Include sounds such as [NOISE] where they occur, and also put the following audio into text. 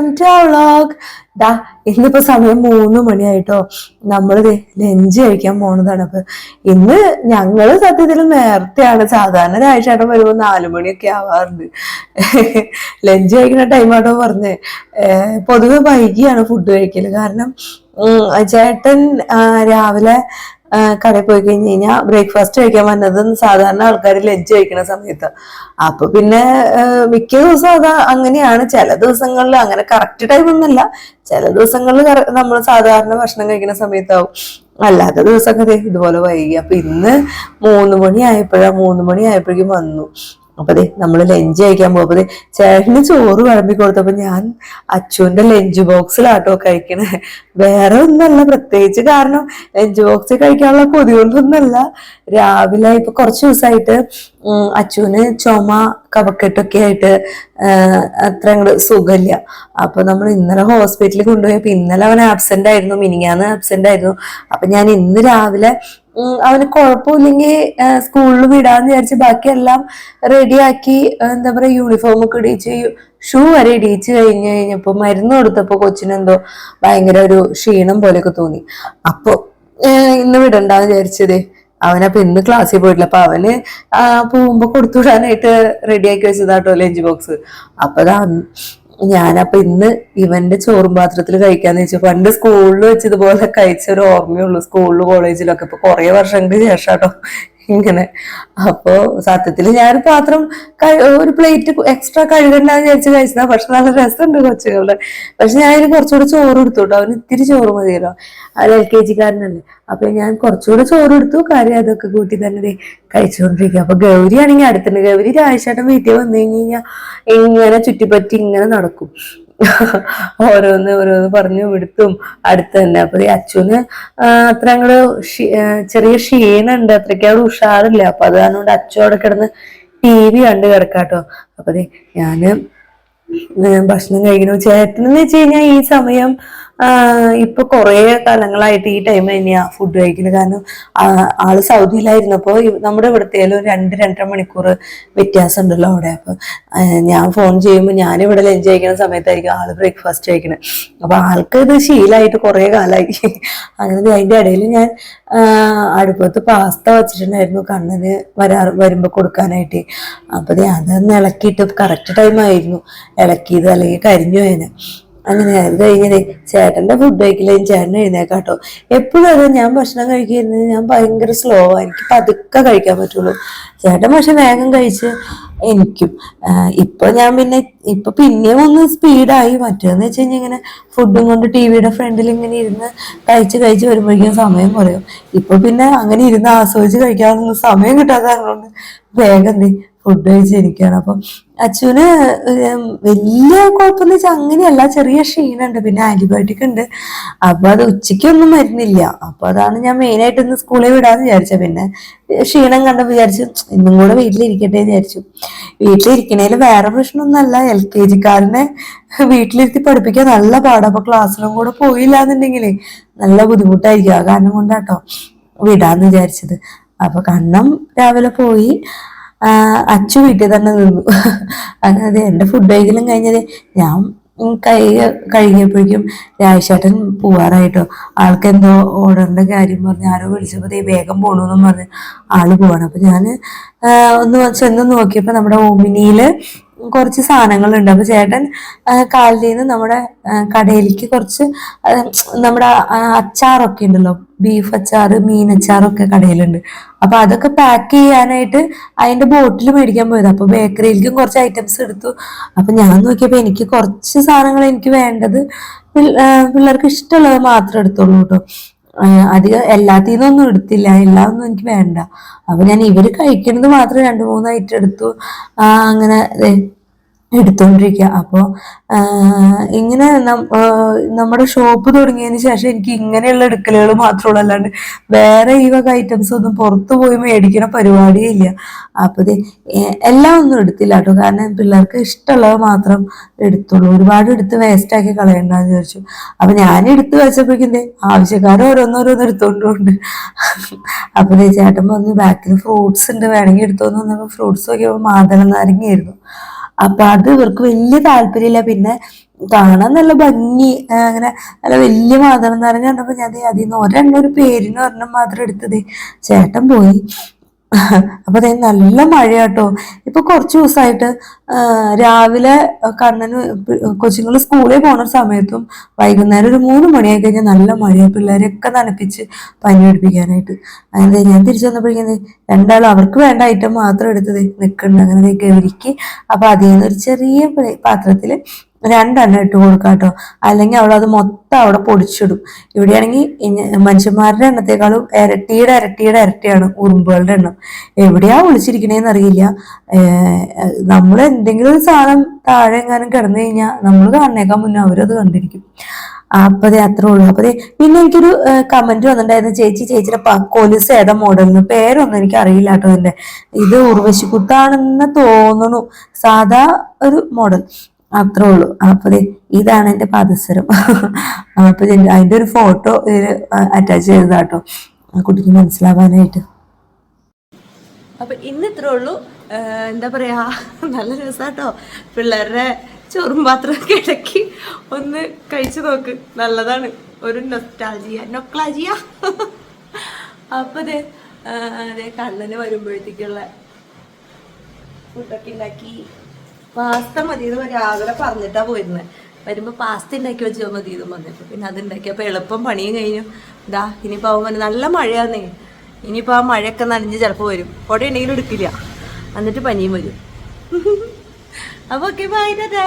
Welcome to our vlog ഡാ ഇന്നിപ്പോ സമയം മൂന്ന് മണിയായിട്ടോ. നമ്മൾ ലഞ്ച് കഴിക്കാൻ പോണതാണ്. അപ്പൊ ഇന്ന് ഞങ്ങൾ സത്യത്തിൽ നേരത്തെയാണ്. സാധാരണ രാഴ്ചയായിട്ട് വരുമ്പോൾ നാലു മണിയൊക്കെ ആവാറുണ്ട്. ലഞ്ച് കഴിക്കുന്ന ടൈമാട്ടോ പറഞ്ഞേ. ഏർ പൊതുവെ വൈകിയാണ് ഫുഡ് കഴിക്കൽ. കാരണം ചേട്ടൻ രാവിലെ കടയിൽ പോയി കഴിഞ്ഞ് കഴിഞ്ഞാൽ ബ്രേക്ക്ഫാസ്റ്റ് കഴിക്കാൻ വന്നത് സാധാരണ ആൾക്കാർ ലഞ്ച് കഴിക്കുന്ന സമയത്ത്. അപ്പൊ പിന്നെ മിക്ക ദിവസം അത് അങ്ങനെയാണ്. ചില ദിവസങ്ങളിൽ അങ്ങനെ കറക്റ്റ് ടൈം ഒന്നല്ല ചില ദിവസങ്ങളിൽ നമ്മൾ സാധാരണ ഭക്ഷണം കഴിക്കുന്ന സമയത്താവും. അല്ലാത്ത ദിവസമൊക്കെ ഇതുപോലെ വൈകി. അപ്പൊ ഇന്ന് മൂന്ന് മണി ആയപ്പോഴാ മൂന്ന് മണി ആയപ്പോഴേക്കും വന്നു. അപ്പൊ നമ്മൾ ലഞ്ച് കഴിക്കാൻ പോകുമ്പോൾ ചേട്ടന് ചോറ് വിളമ്പി കൊടുത്തപ്പോ ഞാൻ അച്ചുവിന്റെ ലഞ്ച് ബോക്സിലാട്ടോ കഴിക്കണേ. വേറെ ഒന്നല്ല പ്രത്യേകിച്ച് കാരണം ലഞ്ച് ബോക്സിൽ കഴിക്കാനുള്ള കൊതി കൊണ്ടൊന്നല്ല. രാവിലെ ഇപ്പൊ കുറച്ച് ദിവസമായിട്ട് അച്ചുവിന് ചുമ കഫക്കെട്ടൊക്കെ ആയിട്ട് അത്ര അങ്ങോട്ട് സുഖമില്ല. അപ്പൊ നമ്മൾ ഇന്നലെ ഹോസ്പിറ്റലിൽ കൊണ്ടുപോയപ്പോ ഇന്നലെ അവൻ ആബ്സെന്റ് ആയിരുന്നു മിനിങ്ങാന്ന് ആബ്സെന്റ് ആയിരുന്നു. അപ്പൊ ഞാൻ ഇന്ന് രാവിലെ അവന് കുഴപ്പമില്ലെങ്കിൽ സ്കൂളിൽ വിടാന്ന് വിചാരിച്ച് ബാക്കിയെല്ലാം റെഡിയാക്കി എന്താ പറയാ യൂണിഫോം ഒക്കെ ഇടിച്ച് ഷൂ വരെ ഇടിച്ച് കഴിഞ്ഞ് കഴിഞ്ഞപ്പോ മരുന്ന് കൊടുത്തപ്പോ കൊച്ചിനെന്തോ ഭയങ്കര ഒരു ക്ഷീണം പോലെയൊക്കെ തോന്നി. അപ്പൊ ഇന്ന് വിടണ്ടാന്ന് വിചാരിച്ചതേ. അവനപ്പൊ ഇന്ന് ക്ലാസ്സിൽ പോയിട്ടില്ല. അപ്പൊ അവന് പോകുമ്പോ കൊടുത്തു റെഡി റെഡിയാക്കി വെച്ചതാട്ടോ ലഞ്ച് ബോക്സ് അപ്പൊ അതാ ഞാനപ്പൊ ഇന്ന് ഇവന്റെ ചോറും പാത്രത്തിൽ കഴിക്കാന്ന് വെച്ചു. പണ്ട് സ്കൂളിൽ വെച്ച് ഇതുപോലെ കഴിച്ച ഒരു ഓർമ്മയുള്ളൂ സ്കൂളിലും കോളേജിലൊക്കെ ഇപ്പൊ കുറെ വർഷങ്ങൾക്ക് ശേഷാട്ടോ ഇങ്ങനെ. അപ്പോ സത്യത്തിൽ ഞാൻ പാത്രം ഒരു പ്ലേറ്റ് എക്സ്ട്രാ കഴുകണ്ടെന്ന് വിചാരിച്ച് കഴിച്ചതാ. പക്ഷെ നല്ല രസമുണ്ട് കൊച്ചുകളുടെ പക്ഷെ ഞാൻ കുറച്ചുകൂടെ ചോറ് എടുത്തു കേട്ടോ അവന് ഇത്തിരി ചോറ് മതിയല്ലോ. അവർ എൽ കെ ജിക്കാരനല്ലേ. അപ്പൊ ഞാൻ കുറച്ചുകൂടെ ചോറ് എടുത്തു കാര്യം അതൊക്കെ കൂട്ടി തന്നെ കഴിച്ചുകൊണ്ടിരിക്കുക അപ്പൊ ഗൗരി ആണെങ്കിൽ അടുത്തുണ്ട്. ഗൗരി രാഴ്ചയായിട്ടും വീട്ടിൽ വന്നു കഴിഞ്ഞ് കഴിഞ്ഞാൽ ഇങ്ങനെ ചുറ്റിപ്പറ്റി ഇങ്ങനെ നടക്കും. ഓരോന്ന് ഓരോന്ന് പറഞ്ഞു വിടുത്തും അടുത്ത് തന്നെ. അപ്പൊ ഈ അച്ഛന് അത്ര അങ്ങോട്ട് ചെറിയ ക്ഷീണുണ്ട്. അത്രയ്ക്ക് അവിടെ ഉഷാറില്ല. അപ്പൊ അത് കാരണം അച്ഛൻ കിടന്ന് ടി വി കണ്ട് കിടക്കാട്ടോ. അപ്പൊ ഞാൻ ഭക്ഷണം ഭക്ഷണം ചേട്ടൻ ചേട്ടനെന്ന് വെച്ച് കഴിഞ്ഞാൽ ഈ സമയം ഇപ്പൊ കുറേ കാലങ്ങളായിട്ട് ഈ ടൈം തന്നെയാ ഫുഡ് കഴിക്കൽ. കാരണം ആൾ സൗദിയിലായിരുന്നപ്പോ ഇ- നമ്മുടെ ഇവിടത്തേലും രണ്ട് രണ്ടര മണിക്കൂർ വ്യത്യാസം ഉണ്ടല്ലോ അവിടെ. അപ്പൊ ഞാൻ ഫോൺ ചെയ്യുമ്പോൾ ഞാൻ ഇവിടെ ലഞ്ച് കഴിക്കുന്ന സമയത്തായിരിക്കും ആൾ ബ്രേക്ക്ഫാസ്റ്റ് കഴിക്കുന്നത് അപ്പൊ ആൾക്ക് ഇത് ശീലമായിട്ട് കുറേ കാലമായി അങ്ങനെ അതിന്റെ ഇടയിൽ ഞാൻ അടുപ്പത്ത് പാസ്ത വെച്ചിട്ടുണ്ടായിരുന്നു കണ്ണന് വരാ വരുമ്പോ കൊടുക്കാനായിട്ട്. അപ്പൊ ഞാൻ അതൊന്ന് ഇളക്കിയിട്ട് കറക്റ്റ് ടൈം ആയിരുന്നു. ഇളക്കിയത് അല്ലെങ്കിൽ കരിഞ്ഞു പോയനെ. അങ്ങനെ അത് ഇങ്ങനെ ചേട്ടന്റെ ഫുഡ് കഴിക്കില്ലെങ്കിൽ ചേട്ടൻ എഴുന്നേക്കാട്ടോ. എപ്പോഴും ഞാൻ ഭക്ഷണം കഴിക്കുന്നത്. ഞാൻ ഭയങ്കര സ്ലോ എനിക്ക് പതുക്കെ കഴിക്കാൻ പറ്റുള്ളൂ. ചേട്ടൻ പക്ഷെ വേഗം കഴിച്ച് എനിക്കും. ഇപ്പൊ ഞാൻ പിന്നെ ഇപ്പൊ പിന്നെയും ഒന്ന് സ്പീഡായി മറ്റേന്ന് വെച്ച് കഴിഞ്ഞാൽ ഇങ്ങനെ ഫുഡും കൊണ്ട് ടി വിയുടെ ഫ്രണ്ടിൽ ഇങ്ങനെ ഇരുന്ന് കഴിച്ച് കഴിച്ച് വരുമ്പോഴേക്കും സമയം കുറയും. ഇപ്പൊ പിന്നെ അങ്ങനെ ഇരുന്ന് ആസ്വദിച്ച് കഴിക്കാനൊന്നും സമയം കിട്ടാത്ത കാരണം വേഗം ഫുഡ് കഴിച്ചിരിക്കുകയാണ്. അപ്പം അച്ഛന് വലിയ കുഴപ്പമെന്ന് വെച്ചാൽ അങ്ങനെയല്ല ചെറിയ ക്ഷീണുണ്ട് പിന്നെ ആന്റിബയോട്ടിക് ഉണ്ട്. അപ്പൊ അത് ഉച്ചയ്ക്കൊന്നും മരുന്നില്ല. അപ്പൊ അതാണ് ഞാൻ മെയിൻ ആയിട്ട് ഇന്ന് സ്കൂളിൽ വിടാന്ന് വിചാരിച്ച പിന്നെ ക്ഷീണം കണ്ട വിചാരിച്ചു ഇന്നും കൂടെ വീട്ടിലിരിക്കട്ടെ വിചാരിച്ചു. വീട്ടിലിരിക്കണേൽ വേറെ പ്രശ്നമൊന്നുമല്ല. എൽ കെ ജിക്കാരനെ വീട്ടിലിരുത്തി പഠിപ്പിക്കാൻ നല്ല പാടം. അപ്പൊ ക്ലാസ്സിലും കൂടെ പോയില്ല എന്നുണ്ടെങ്കിൽ നല്ല ബുദ്ധിമുട്ടായിരിക്കും. ആ കാരണം കൊണ്ടാട്ടോ വിടാന്ന് വിചാരിച്ചത്. അപ്പൊ കണ്ണം രാവിലെ പോയി. അച്ചു വീട്ടിൽ തന്നെ നിന്നു. അതായത് എന്റെ ഫുഡ് കഴിക്കലും കഴിഞ്ഞത് ഞാൻ കൈ കഴുകിയപ്പോഴേക്കും രാജേട്ടൻ പോവാറായിട്ടോ. ആൾക്ക് എന്തോ ഓർഡറിന്റെ കാര്യം പറഞ്ഞ് ആരോ വിളിച്ചപ്പോൾ ദേ വേഗം പോണെന്നും പറഞ്ഞ് ആൾ പോവാണ്. അപ്പൊ ഞാൻ ഒന്ന് ചെന്ന് നോക്കിയപ്പോൾ നമ്മുടെ ഓമിനിയിൽ കുറച്ച് സാധനങ്ങളുണ്ട്. അപ്പൊ ചേട്ടൻ കാലിൽ നിന്ന് നമ്മുടെ കടയിലേക്ക് കുറച്ച് നമ്മുടെ അച്ചാറൊക്കെ ഉണ്ടല്ലോ. ബീഫ് അച്ചാർ മീൻ അച്ചാറൊക്കെ കടയിലുണ്ട്. അപ്പൊ അതൊക്കെ പാക്ക് ചെയ്യാനായിട്ട് അതിന്റെ ബോട്ടിൽ മേടിക്കാൻ പോയത്. അപ്പൊ ബേക്കറിയിലേക്കും കുറച്ച് ഐറ്റംസ് എടുത്തു. അപ്പൊ ഞാൻ നോക്കിയപ്പോ എനിക്ക് കുറച്ച് സാധനങ്ങൾ എനിക്ക് വേണ്ടത്. പിള്ളേർക്ക് ഇഷ്ടമുള്ളത് മാത്രം എടുത്തോളൂ കേട്ടോ. അധികം എല്ലാത്തിൽ നിന്നൊന്നും എടുത്തില്ല. എല്ലാം ഒന്നും എനിക്ക് വേണ്ട. അപ്പൊ ഞാൻ ഇവർ കഴിക്കുന്നത് മാത്രം രണ്ട് മൂന്ന് എടുത്തു. ആ, അങ്ങനെ എടുത്തോണ്ടിരിക്കുക അപ്പോൾ ഇങ്ങനെ നമ്മുടെ ഷോപ്പ് തുടങ്ങിയതിന് ശേഷം എനിക്ക് ഇങ്ങനെയുള്ള എടുക്കലുകൾ മാത്രമുള്ളൂ. അല്ലാണ്ട് വേറെ ഈ വക ഐറ്റംസ് ഒന്നും പുറത്തു പോയി മേടിക്കണ പരിപാടിയേ ഇല്ല. അപ്പൊ ദേ, എല്ലാം ഒന്നും എടുത്തില്ല കേട്ടോ. കാരണം പിള്ളേർക്ക് ഇഷ്ടമുള്ളത് മാത്രം എടുത്തുള്ളൂ. ഒരുപാട് എടുത്ത് വേസ്റ്റ് ആക്കി കളയണ്ടെന്ന് വിചാരിച്ചു. അപ്പൊ ഞാൻ എടുത്ത് വെച്ചപ്പോഴേക്കും ആവശ്യക്കാർ ഓരോന്നോരോന്ന് എടുത്തോണ്ടുണ്ട്. അപ്പൊ ദേ ചേട്ടൻ പറഞ്ഞു ബാക്കിൽ ഫ്രൂട്ട്സ് ഉണ്ട്. വേണമെങ്കിൽ എടുത്തോന്ന്. വന്നപ്പോൾ ഫ്രൂട്ട്സ് നോക്കിയപ്പോൾ മാതളം നാരങ്ങയായിരുന്നു. അപ്പൊ അത് ഇവർക്ക് വലിയ താല്പര്യമില്ല. പിന്നെ കാണാൻ നല്ല ഭംഗി അങ്ങനെ നല്ല വലിയ മാതളം നാരങ്ങ കണ്ടപ്പോ ഞാൻ ദേ അതിൽ നിന്ന് ഒരെണ്ണം ഒരു പേരിന് ഒരെണ്ണം മാത്രം എടുത്തത്. ചേട്ടൻ പോയി. അപ്പൊ ദേ നല്ല മഴയാട്ടോ. ഇപ്പൊ കുറച്ചു ദിവസമായിട്ട് രാവിലെ കണ്ണന് കൊച്ചുങ്ങൾ സ്കൂളിൽ പോണ സമയത്തും വൈകുന്നേരം ഒരു മൂന്ന് മണിയായി കഴിഞ്ഞാൽ നല്ല മഴയാണ് പിള്ളേരെയൊക്കെ നനപ്പിച്ച് പനി പിടിപ്പിക്കാനായിട്ട്. അതെന്താ ഞാൻ തിരിച്ചു വന്നപ്പോഴേക്കും രണ്ടാളും അവർക്ക് വേണ്ട ഐറ്റം മാത്രം എടുത്തത് നിൽക്കുന്നുണ്ട് അങ്ങനെ ഗവരിക്ക് ഗൗരിക്ക്. അപ്പൊ അതിൽ നിന്ന് ഒരു ചെറിയ പാത്രത്തിൽ രണ്ടെണ്ണം ഇട്ട് കൊടുക്കാം കേട്ടോ. അല്ലെങ്കിൽ അവൾ അത് മൊത്തം അവിടെ പൊടിച്ചിടും. ഇവിടെയാണെങ്കിൽ മനുഷ്യന്മാരുടെ എണ്ണത്തെക്കാളും ഇരട്ടിയുടെ ഇരട്ടിയുടെ ഇരട്ടിയാണ് ഉറുമ്പുകളുടെ എണ്ണം. എവിടെയാ ഒളിച്ചിരിക്കണേന്ന് അറിയില്ല. നമ്മൾ എന്തെങ്കിലും ഒരു സാധനം താഴെ എങ്ങാനും കിടന്നു കഴിഞ്ഞാൽ നമ്മൾ കാണുന്നേക്കാൻ മുന്നേ അവരത് കണ്ടിരിക്കും. അപ്പൊ ദേ അത്രേ ഉള്ളൂ. അപ്പൊ ദേ പിന്നെ എനിക്കൊരു കമന്റ് വന്നിട്ടുണ്ടായിരുന്നു. ചേച്ചി ചേച്ചിയുടെ കൊലുസ് ഏതാ മോഡലിന് പേരൊന്നും എനിക്ക് അറിയില്ല കേട്ടോ എന്റെ ഇത് ഉർവശിക്കുത്താണെന്ന് തോന്നുന്നു. സാധാ ഒരു മോഡൽ അത്രേ ഉള്ളൂ അപ്പൊ ഇതാണ് എന്റെ പാദസരം. അപ്പൊ ഞാൻ- അതിന്റെ ഒരു ഫോട്ടോ അറ്റാച്ച് ചെയ്തതാട്ടോ. ആ കുട്ടിക്ക് മനസ്സിലാവാനായിട്ട്. അപ്പൊ ഇന്ന് ഇത്രേ ഉള്ളൂ എന്താ പറയാ നല്ല രസാട്ടോ. പിള്ളേരുടെ ചോറും പാത്രമൊക്കെ ഇടയ്ക്ക് ഒന്ന് കഴിച്ചു നോക്ക്. നല്ലതാണ്. ഒരു നൊസ്റ്റാൾജിയ നൊക്ലാജിയ അപ്പൊ അതെ കണ്ണന് വരുമ്പോഴത്തേക്കുള്ള ഫുഡൊക്കെ ഉണ്ടാക്കി. പാസ്ത മതി എന്ന് രാവിലെ പറഞ്ഞിട്ടാ പോയിരുന്നത് വരുമ്പോ പാസ്ത ഉണ്ടാക്കി വെച്ചാൽ മതി എന്ന് പറഞ്ഞപ്പോ പിന്നെ അത് ഉണ്ടാക്കിയപ്പോ എളുപ്പം പണിയും കഴിഞ്ഞു. ഇതാ ഇനിയിപ്പോ അവൻ നല്ല മഴയാന്നേ. ഇനിയിപ്പോ ആ മഴയൊക്കെ നനഞ്ഞ് ചിലപ്പോ വരും. കുട ഉണ്ടെങ്കിലും എടുക്കില്ല. എന്നിട്ട് പനിയും വരും. [LAUGHS] അപ്പൊ ഓക്കെ ബൈ ടാ